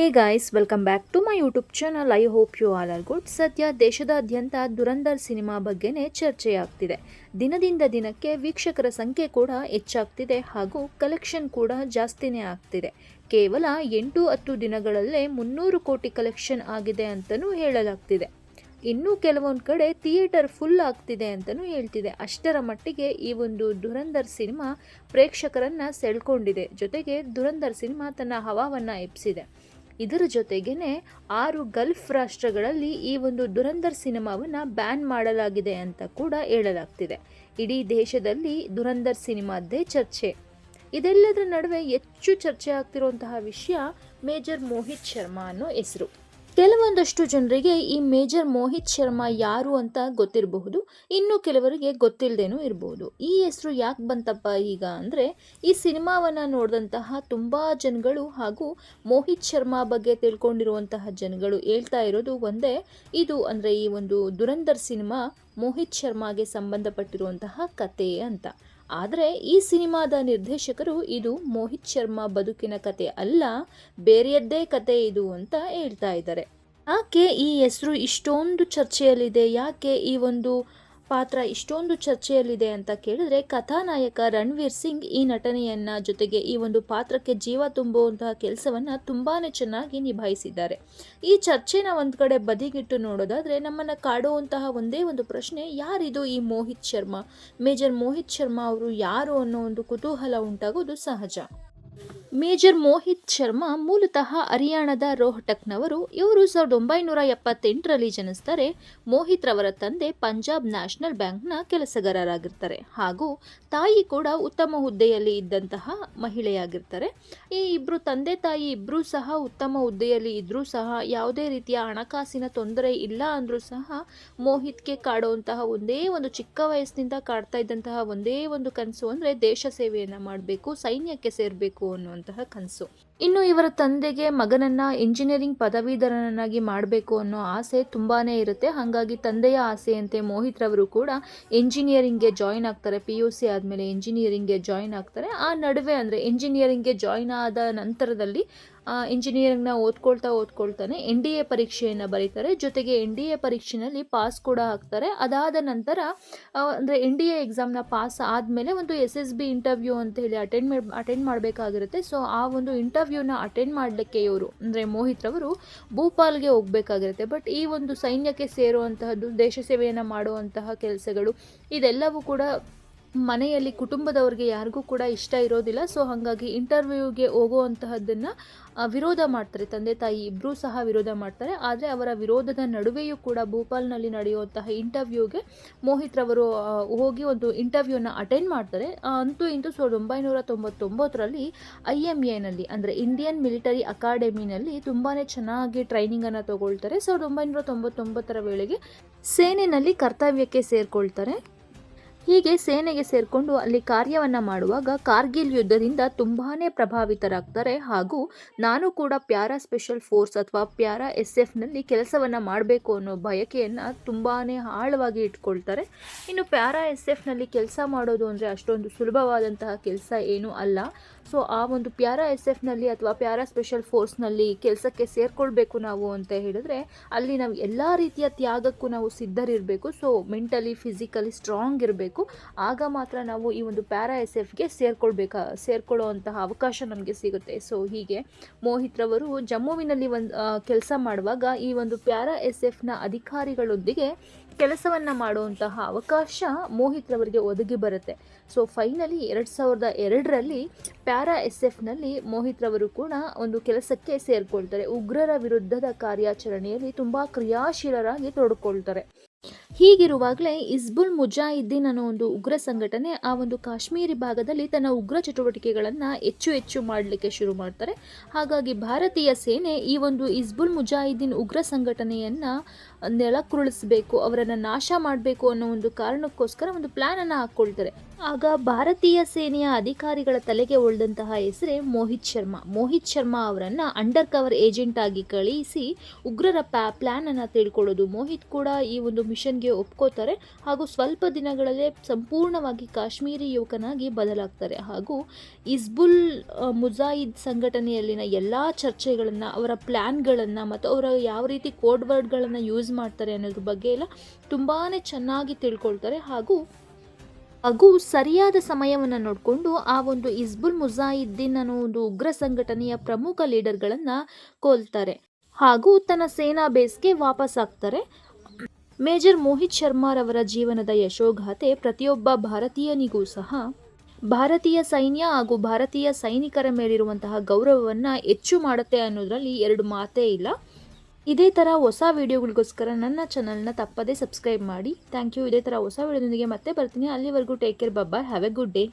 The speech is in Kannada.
Hey guys welcome back to my YouTube channel I hope you all are good ಸದ್ಯ ದೇಶದಾದ್ಯಂತ ದುರಂದರ್ ಸಿನಿಮಾ ಬಗ್ಗೆನೇ ಚರ್ಚೆಯಾಗ್ತಿದೆ. ದಿನದಿಂದ ದಿನಕ್ಕೆ ವೀಕ್ಷಕರ ಸಂಖ್ಯೆ ಕೂಡ ಹೆಚ್ಚಾಗ್ತಿದೆ ಹಾಗೂ ಕಲೆಕ್ಷನ್ ಕೂಡ ಜಾಸ್ತಿನೇ ಆಗ್ತಿದೆ. ಕೇವಲ ಎಂಟು ಹತ್ತು ದಿನಗಳಲ್ಲೇ ಮುನ್ನೂರು ಕೋಟಿ ಕಲೆಕ್ಷನ್ ಆಗಿದೆ ಅಂತಲೂ ಹೇಳಲಾಗ್ತಿದೆ. ಇನ್ನೂ ಕೆಲವೊಂದು ಕಡೆ ಥಿಯೇಟರ್ ಫುಲ್ ಆಗ್ತಿದೆ ಅಂತಲೂ ಹೇಳ್ತಿದೆ. ಅಷ್ಟರ ಮಟ್ಟಿಗೆ ಈ ಒಂದು ದುರಂಧರ್ ಸಿನಿಮಾ ಪ್ರೇಕ್ಷಕರನ್ನು ಸೆಳ್ಕೊಂಡಿದೆ. ಜೊತೆಗೆ ದುರಂಧರ್ ಸಿನಿಮಾ ತನ್ನ ಹವಾವನ್ನು ಎಪ್ಸಿದೆ ಇದರ ಜೊತೆಗೇ ಆರು ಗಲ್ಫ್ ರಾಷ್ಟ್ರಗಳಲ್ಲಿ ಈ ಒಂದು ದುರಂಧರ್ ಸಿನಿಮಾವನ್ನು ಬ್ಯಾನ್ ಮಾಡಲಾಗಿದೆ ಅಂತ ಕೂಡ ಹೇಳಲಾಗ್ತಿದೆ. ಇಡೀ ದೇಶದಲ್ಲಿ ದುರಂಧರ್ ಸಿನಿಮಾದ್ದೇ ಚರ್ಚೆ. ಇದೆಲ್ಲದರ ನಡುವೆ ಹೆಚ್ಚು ಚರ್ಚೆ ಆಗ್ತಿರುವಂತಹ ವಿಷಯ ಮೇಜರ್ ಮೋಹಿತ್ ಶರ್ಮಾ ಅನ್ನೋ ಹೆಸರು. ಕೆಲವೊಂದಷ್ಟು ಜನರಿಗೆ ಈ ಮೇಜರ್ ಮೋಹಿತ್ ಶರ್ಮಾ ಯಾರು ಅಂತ ಗೊತ್ತಿರಬಹುದು. ಇನ್ನು ಕೆಲವರಿಗೆ ಗೊತ್ತಿಲ್ಲದೇನೂ ಇರಬಹುದು ಈ ಹೆಸರು ಯಾಕೆ ಬಂತಪ್ಪ ಈಗ ಅಂದರೆ, ಈ ಸಿನಿಮಾವನ್ನು ನೋಡಿದಂತಹ ತುಂಬ ಜನಗಳು ಹಾಗೂ ಮೋಹಿತ್ ಶರ್ಮಾ ಬಗ್ಗೆ ತಿಳ್ಕೊಂಡಿರುವಂತಹ ಜನಗಳು ಹೇಳ್ತಾ ಇರೋದು ಒಂದೇ. ಇದು ಅಂದರೆ ಈ ಒಂದು ದುರಂಧರ್ ಸಿನಿಮಾ ಮೋಹಿತ್ ಶರ್ಮಾಗೆ ಸಂಬಂಧಪಟ್ಟಿರುವಂತಹ ಕತೆ ಅಂತ. ಆದರೆ ಈ ಸಿನಿಮಾದ ನಿರ್ದೇಶಕರು ಇದು ಮೋಹಿತ್ ಶರ್ಮಾ ಬದುಕಿನ ಕತೆ ಅಲ್ಲ, ಬೇರೆಯದ್ದೇ ಕತೆ ಇದು ಅಂತ ಹೇಳ್ತಾ ಇದ್ದಾರೆ. ಯಾಕೆ ಈ ಹೆಸರು ಇಷ್ಟೊಂದು ಚರ್ಚೆಯಲ್ಲಿದೆ, ಯಾಕೆ ಈ ಒಂದು ಪಾತ್ರ ಇಷ್ಟೊಂದು ಚರ್ಚೆಯಲ್ಲಿದೆ ಅಂತ ಕೇಳಿದ್ರೆ ಕಥಾನಾಯಕ ರಣವೀರ್ ಸಿಂಗ್ ಈ ನಟನೆಯನ್ನ ಜೊತೆಗೆ ಈ ಒಂದು ಪಾತ್ರಕ್ಕೆ ಜೀವ ತುಂಬುವಂತಹ ಕೆಲಸವನ್ನ ತುಂಬಾನೇ ಚೆನ್ನಾಗಿ ನಿಭಾಯಿಸಿದ್ದಾರೆ. ಈ ಚರ್ಚೆನ ಒಂದು ಕಡೆ ಬದಿಗಿಟ್ಟು ನೋಡೋದಾದ್ರೆ ನಮ್ಮನ್ನ ಕಾಡುವಂತಹ ಒಂದೇ ಒಂದು ಪ್ರಶ್ನೆ, ಯಾರಿದು ಈ ಮೋಹಿತ್ ಶರ್ಮಾ? ಮೇಜರ್ ಮೋಹಿತ್ ಶರ್ಮಾ ಅವರು ಯಾರು ಅನ್ನೋ ಒಂದು ಕುತೂಹಲ ಉಂಟಾಗೋದು ಸಹಜ. ಮೇಜರ್ ಮೋಹಿತ್ ಶರ್ಮಾ ಮೂಲತಃ ಹರಿಯಾಣದ ರೋಹಟಕ್ನವರು. ಇವರು ಸಾವಿರದ ಒಂಬೈನೂರ ಎಪ್ಪತ್ತೆಂಟರಲ್ಲಿ ಜನಿಸ್ತಾರೆ ಮೋಹಿತ್ ರವರ ತಂದೆ ಪಂಜಾಬ್ ನ್ಯಾಷನಲ್ ಬ್ಯಾಂಕ್ನ ಕೆಲಸಗಾರರಾಗಿರ್ತಾರೆ. ಹಾಗೂ ತಾಯಿ ಕೂಡ ಉತ್ತಮ ಹುದ್ದೆಯಲ್ಲಿ ಇದ್ದಂತಹ ಮಹಿಳೆಯಾಗಿರ್ತಾರೆ. ಈ ಇಬ್ಬರು ತಂದೆ ತಾಯಿ ಇಬ್ಬರೂ ಸಹ ಉತ್ತಮ ಹುದ್ದೆಯಲ್ಲಿ ಇದ್ದರೂ ಸಹ ಯಾವುದೇ ರೀತಿಯ ಹಣಕಾಸಿನ ತೊಂದರೆ ಇಲ್ಲ ಅಂದರೂ ಸಹ ಮೋಹಿತ್ಗೆ ಕಾಡುವಂತಹ ಒಂದೇ ಒಂದು ಚಿಕ್ಕ ವಯಸ್ಸಿನಿಂದ ಕಾಡ್ತಾ ಇದ್ದಂತಹ ಒಂದೇ ಒಂದು ಕನಸು ಅಂದರೆ ದೇಶ ಸೇವೆಯನ್ನು ಮಾಡಬೇಕು, ಸೈನ್ಯಕ್ಕೆ ಸೇರಬೇಕು ಅನ್ನುವಂತಹ ಕನಸು. ಇನ್ನು ಇವರ ತಂದೆಗೆ ಮಗನನ್ನ ಇಂಜಿನಿಯರಿಂಗ್ ಪದವೀಧರನನ್ನಾಗಿ ಮಾಡಬೇಕು ಅನ್ನೋ ಆಸೆ ತುಂಬಾನೇ ಇರುತ್ತೆ. ಹಾಗಾಗಿ ತಂದೆಯ ಆಸೆಯಂತೆ ಮೋಹಿತ್ ರವರು ಕೂಡ ಇಂಜಿನಿಯರಿಂಗ್ಗೆ ಜಾಯಿನ್ ಆಗ್ತಾರೆ. ಪಿ ಯು ಸಿ ಆದಮೇಲೆ ಇಂಜಿನಿಯರಿಂಗ್ಗೆ ಜಾಯಿನ್ ಆಗ್ತಾರೆ. ಆ ನಡುವೆ ಅಂದರೆ ಇಂಜಿನಿಯರಿಂಗ್ಗೆ ಜಾಯಿನ್ ಆದ ನಂತರದಲ್ಲಿ ಇಂಜಿನಿಯರಿಂಗ್ನ ಓದ್ಕೊಳ್ತಾ ಓದ್ಕೊಳ್ತಾನೆ ಎನ್ ಡಿ ಎ ಪರೀಕ್ಷೆಯನ್ನು ಬರೀತಾರೆ. ಜೊತೆಗೆ ಎನ್ ಡಿ ಎ ಪರೀಕ್ಷೆಯಲ್ಲಿ ಪಾಸ್ ಕೂಡ ಆಗ್ತಾರೆ. ಅದಾದ ನಂತರ ಅಂದರೆ ಎನ್ ಡಿ ಎ ಎಕ್ಸಾಮ್ನ ಪಾಸ್ ಆದಮೇಲೆ ಒಂದು ಎಸ್ ಎಸ್ ಬಿ ಇಂಟರ್ವ್ಯೂ ಅಂತ ಹೇಳಿ ಅಟೆಂಡ್ ಅಟೆಂಡ್ ಮಾಡಬೇಕಾಗಿರುತ್ತೆ. ಸೊ ಆ ಒಂದು ಇಂಟರ್ವ್ಯೂನ ಅಟೆಂಡ್ ಮಾಡಲಿಕ್ಕೆ ಇವರು, ಅಂದರೆ ಮೋಹಿತ್ ರವರು ಭೂಪಾಲ್ಗೆ ಹೋಗಬೇಕಾಗಿರುತ್ತೆ. ಬಟ್ ಈ ಒಂದು ಸೈನ್ಯಕ್ಕೆ ಸೇರುವಂತಹದ್ದು, ದೇಶ ಸೇವೆಯನ್ನು ಮಾಡುವಂತಹ ಕೆಲಸಗಳು, ಇದೆಲ್ಲವೂ ಕೂಡ ಮನೆಯಲ್ಲಿ ಕುಟುಂಬದವ್ರಿಗೆ ಯಾರಿಗೂ ಕೂಡ ಇಷ್ಟ ಇರೋದಿಲ್ಲ. ಸೊ ಹಾಗಾಗಿ ಇಂಟರ್ವ್ಯೂಗೆ ಹೋಗುವಂತಹದ್ದನ್ನು ವಿರೋಧ ಮಾಡ್ತಾರೆ. ತಂದೆ, ತಾಯಿ ಇಬ್ಬರೂ ಸಹ ವಿರೋಧ ಮಾಡ್ತಾರೆ. ಆದರೆ ಅವರ ವಿರೋಧದ ನಡುವೆಯೂ ಕೂಡ ಭೋಪಾಲ್ನಲ್ಲಿ ನಡೆಯುವಂತಹ ಇಂಟರ್ವ್ಯೂಗೆ ಮೋಹಿತ್ ರವರು ಹೋಗಿ ಒಂದು ಇಂಟರ್ವ್ಯೂನ ಅಟೆಂಡ್ ಮಾಡ್ತಾರೆ. ಅಂತೂ ಇಂತೂ ಸಾವಿರದ ಒಂಬೈನೂರ ತೊಂಬತ್ತೊಂಬತ್ತರಲ್ಲಿ ಐ ಎಂ ಎನಲ್ಲಿ ಅಂದರೆ ಇಂಡಿಯನ್ ಮಿಲಿಟರಿ ಅಕಾಡೆಮಿನಲ್ಲಿ ತುಂಬಾ ಚೆನ್ನಾಗಿ ಟ್ರೈನಿಂಗನ್ನು ತಗೊಳ್ತಾರೆ. ಸಾವಿರದ ಒಂಬೈನೂರ ತೊಂಬತ್ತೊಂಬತ್ತರ ವೇಳೆಗೆ ಸೇನೆಯಲ್ಲಿ ಕರ್ತವ್ಯಕ್ಕೆ ಸೇರಿಕೊಳ್ತಾರೆ. ಹೀಗೆ ಸೇನೆಗೆ ಸೇರಿಕೊಂಡು ಅಲ್ಲಿ ಕಾರ್ಯವನ್ನು ಮಾಡುವಾಗ ಕಾರ್ಗಿಲ್ ಯುದ್ಧದಿಂದ ತುಂಬಾ ಪ್ರಭಾವಿತರಾಗ್ತಾರೆ. ಹಾಗೂ ನಾನು ಕೂಡ ಪ್ಯಾರಾ ಸ್ಪೆಷಲ್ ಫೋರ್ಸ್ ಅಥವಾ ಪ್ಯಾರಾ ಎಸ್ ಎಫ್ನಲ್ಲಿ ಕೆಲಸವನ್ನು ಮಾಡಬೇಕು ಅನ್ನೋ ಬಯಕೆಯನ್ನು ತುಂಬಾ ಆಳವಾಗಿ ಇಟ್ಕೊಳ್ತಾರೆ. ಇನ್ನು ಪ್ಯಾರಾ ಎಸ್ ಎಫ್ನಲ್ಲಿ ಕೆಲಸ ಮಾಡೋದು ಅಂದರೆ ಅಷ್ಟೊಂದು ಸುಲಭವಾದಂತಹ ಕೆಲಸ ಏನೂ ಅಲ್ಲ. ಸೊ, ಆ ಒಂದು ಪ್ಯಾರಾ ಎಸ್ ಎಫ್ನಲ್ಲಿ ಅಥವಾ ಪ್ಯಾರಾ ಸ್ಪೆಷಲ್ ಫೋರ್ಸ್ನಲ್ಲಿ ಕೆಲಸಕ್ಕೆ ಸೇರಿಕೊಳ್ಬೇಕು ನಾವು ಅಂತ ಹೇಳಿದ್ರೆ ಅಲ್ಲಿ ನಾವು ಎಲ್ಲ ರೀತಿಯ ತ್ಯಾಗಕ್ಕೂ ನಾವು ಸಿದ್ಧರಿರಬೇಕು. ಸೊ, ಮೆಂಟಲಿ, ಫಿಸಿಕಲಿ ಸ್ಟ್ರಾಂಗ್ ಇರಬೇಕು. ಆಗ ಮಾತ್ರ ನಾವು ಈ ಒಂದು ಪ್ಯಾರಾ ಎಸ್ ಎಫ್ಗೆ ಸೇರ್ಕೊಳ್ಬೇಕಾ, ಸೇರ್ಕೊಳ್ಳುವಂತಹ ಅವಕಾಶ ನಮಗೆ ಸಿಗುತ್ತೆ. ಸೊ ಹೀಗೆ ಮೋಹಿತ್ ರವರು ಜಮ್ಮುವಿನಲ್ಲಿ ಒಂದು ಕೆಲಸ ಮಾಡುವಾಗ ಈ ಒಂದು ಪ್ಯಾರಾ ಎಸ್ ಎಫ್ನ ಅಧಿಕಾರಿಗಳೊಂದಿಗೆ ಕೆಲಸವನ್ನು ಮಾಡುವಂತಹ ಅವಕಾಶ ಮೋಹಿತ್ ರವರಿಗೆ ಒದಗಿ ಬರುತ್ತೆ. ಸೊ ಫೈನಲಿ ಎರಡು ಸಾವಿರದ ಎರಡರಲ್ಲಿ ಪ್ಯಾರಾ ಎಸ್ ಎಫ್ನಲ್ಲಿ ಮೋಹಿತ್ ರವರು ಕೂಡ ಒಂದು ಕೆಲಸಕ್ಕೆ ಸೇರಿಕೊಳ್ತಾರೆ. ಉಗ್ರರ ವಿರುದ್ಧದ ಕಾರ್ಯಾಚರಣೆಯಲ್ಲಿ ತುಂಬ ಕ್ರಿಯಾಶೀಲರಾಗಿ ತೊಡಕೊಳ್ತಾರೆ. ಹೀಗಿರುವಾಗಲೇ ಇಸ್ಬುಲ್ ಮುಜಾಹಿದ್ದೀನ್ ಅನ್ನೋ ಒಂದು ಉಗ್ರ ಸಂಘಟನೆ ಆ ಒಂದು ಕಾಶ್ಮೀರಿ ಭಾಗದಲ್ಲಿ ತನ್ನ ಉಗ್ರ ಚಟುವಟಿಕೆಗಳನ್ನು ಹೆಚ್ಚು ಹೆಚ್ಚು ಮಾಡಲಿಕ್ಕೆ ಶುರು ಮಾಡ್ತಾರೆ. ಹಾಗಾಗಿ ಭಾರತೀಯ ಸೇನೆ ಈ ಒಂದು ಇಸ್ಬುಲ್ ಮುಜಾಹಿದ್ದೀನ್ ಉಗ್ರ ಸಂಘಟನೆಯನ್ನು ನೆಲಕ್ಕುರುಳಿಸಬೇಕು, ಅವರನ್ನು ನಾಶ ಮಾಡಬೇಕು ಅನ್ನೋ ಒಂದು ಕಾರಣಕ್ಕೋಸ್ಕರ ಒಂದು ಪ್ಲ್ಯಾನನ್ನು ಹಾಕ್ಕೊಳ್ತಾರೆ. ಆಗ ಭಾರತೀಯ ಸೇನೆಯ ಅಧಿಕಾರಿಗಳ ತಲೆಗೆ ಒಳ್ದಂತಹ ಹೆಸರೇ ಮೋಹಿತ್ ಶರ್ಮಾ. ಮೋಹಿತ್ ಶರ್ಮಾ ಅವರನ್ನು ಅಂಡರ್ ಕವರ್ ಏಜೆಂಟ್ ಆಗಿ ಕಳುಹಿಸಿ ಉಗ್ರರ ಪ್ಯಾ ಪ್ಲ್ಯಾನನ್ನು ತಿಳ್ಕೊಳ್ಳೋದು. ಮೋಹಿತ್ ಕೂಡ ಈ ಒಂದು ಮಿಷನ್ಗೆ ಸೇವೆಗೆ ಒಪ್ಕೋತಾರೆ ಹಾಗೂ ಸ್ವಲ್ಪ ದಿನಗಳಲ್ಲೇ ಸಂಪೂರ್ಣವಾಗಿ ಕಾಶ್ಮೀರಿ ಯುವಕನಾಗಿ ಬದಲಾಗ್ತಾರೆ. ಹಾಗೂ ಇಸ್ಬುಲ್ ಮುಜಾಯಿದ್ ಸಂಘಟನೆಯಲ್ಲಿನ ಎಲ್ಲ ಚರ್ಚೆಗಳನ್ನು, ಅವರ ಪ್ಲ್ಯಾನ್ಗಳನ್ನು ಮತ್ತು ಅವರ ಯಾವ ರೀತಿ ಕೋಡ್ ವರ್ಡ್ಗಳನ್ನು ಯೂಸ್ ಮಾಡ್ತಾರೆ ಅನ್ನೋದ್ರ ಬಗ್ಗೆ ಎಲ್ಲ ತುಂಬಾ ಚೆನ್ನಾಗಿ ತಿಳ್ಕೊಳ್ತಾರೆ. ಹಾಗೂ ಹಾಗೂ ಸರಿಯಾದ ಸಮಯವನ್ನು ನೋಡಿಕೊಂಡು ಆ ಒಂದು ಇಸ್ಬುಲ್, ಮುಜಾಹಿದ್ದೀನ್ ಅನ್ನೋ ಒಂದು ಉಗ್ರ ಸಂಘಟನೆಯ ಪ್ರಮುಖ ಲೀಡರ್ಗಳನ್ನು ಕೊಲ್ತಾರೆ. ಹಾಗೂ ತನ್ನ ಸೇನಾ ಬೇಸ್ಗೆ ವಾಪಸ್ ಆಗ್ತಾರೆ. ಮೇಜರ್ ಮೋಹಿತ್ ಶರ್ಮಾರವರ ಜೀವನದ ಯಶೋಗಾಥೆ ಪ್ರತಿಯೊಬ್ಬ ಭಾರತೀಯನಿಗೂ ಸಹ ಭಾರತೀಯ ಸೈನ್ಯ ಹಾಗೂ ಭಾರತೀಯ ಸೈನಿಕರ ಮೇಲಿರುವಂತಹ ಗೌರವವನ್ನು ಹೆಚ್ಚು ಮಾಡುತ್ತೆ ಅನ್ನೋದರಲ್ಲಿ ಎರಡು ಮಾತೇ ಇಲ್ಲ. ಇದೇ ಥರ ಹೊಸ ವೀಡಿಯೋಗಳಿಗೋಸ್ಕರ ನನ್ನ ಚಾನಲ್ನ ತಪ್ಪದೇ ಸಬ್ಸ್ಕ್ರೈಬ್ ಮಾಡಿ. ಥ್ಯಾಂಕ್ ಯು ಇದೇ ಥರ ಹೊಸ ವೀಡಿಯೋದೊಂದಿಗೆ ಮತ್ತೆ ಬರ್ತೀನಿ. ಅಲ್ಲಿವರೆಗೂ ಟೇಕ್ ಕೇರ್ ಬಬ್ಬಾರ್ ಹ್ಯಾವ್ ಎ ಗುಡ್ ಡೇ